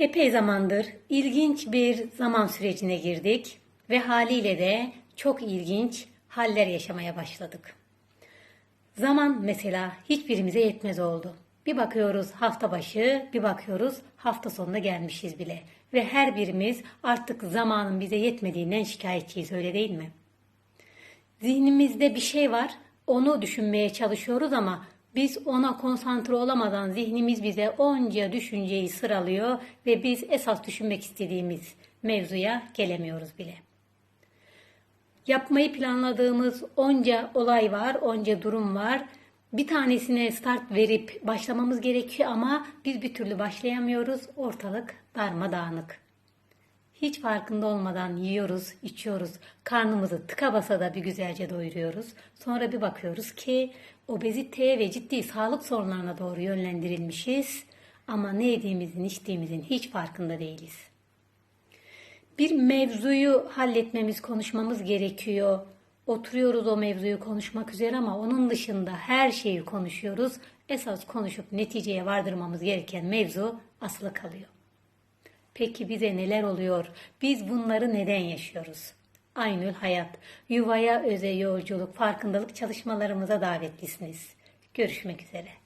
Epey zamandır ilginç bir zaman sürecine girdik ve haliyle de çok ilginç haller yaşamaya başladık. Zaman mesela hiçbirimize yetmez oldu. Bir bakıyoruz hafta başı, bir bakıyoruz hafta sonuna gelmişiz bile. Ve her birimiz artık zamanın bize yetmediğinden şikayetçiyiz öyle değil mi? Zihnimizde bir şey var, onu düşünmeye çalışıyoruz ama biz ona konsantre olamadan zihnimiz bize onca düşünceyi sıralıyor ve biz esas düşünmek istediğimiz mevzuya gelemiyoruz bile. Yapmayı planladığımız onca olay var, onca durum var. Bir tanesine start verip başlamamız gerekiyor ama biz bir türlü başlayamıyoruz. Ortalık darmadağınık. Hiç farkında olmadan yiyoruz, içiyoruz. Karnımızı tıka basa da bir güzelce doyuruyoruz. Sonra bir bakıyoruz ki obeziteye ve ciddi sağlık sorunlarına doğru yönlendirilmişiz. Ama ne yediğimizin, içtiğimizin hiç farkında değiliz. Bir mevzuyu halletmemiz, konuşmamız gerekiyor. Oturuyoruz o mevzuyu konuşmak üzere ama onun dışında her şeyi konuşuyoruz. Esas konuşup neticeye vardırmamız gereken mevzu asılı kalıyor. Peki bize neler oluyor? Biz bunları neden yaşıyoruz? Aynül Hayat, Yuvaya Öze Yolculuk Farkındalık çalışmalarımıza davetlisiniz. Görüşmek üzere.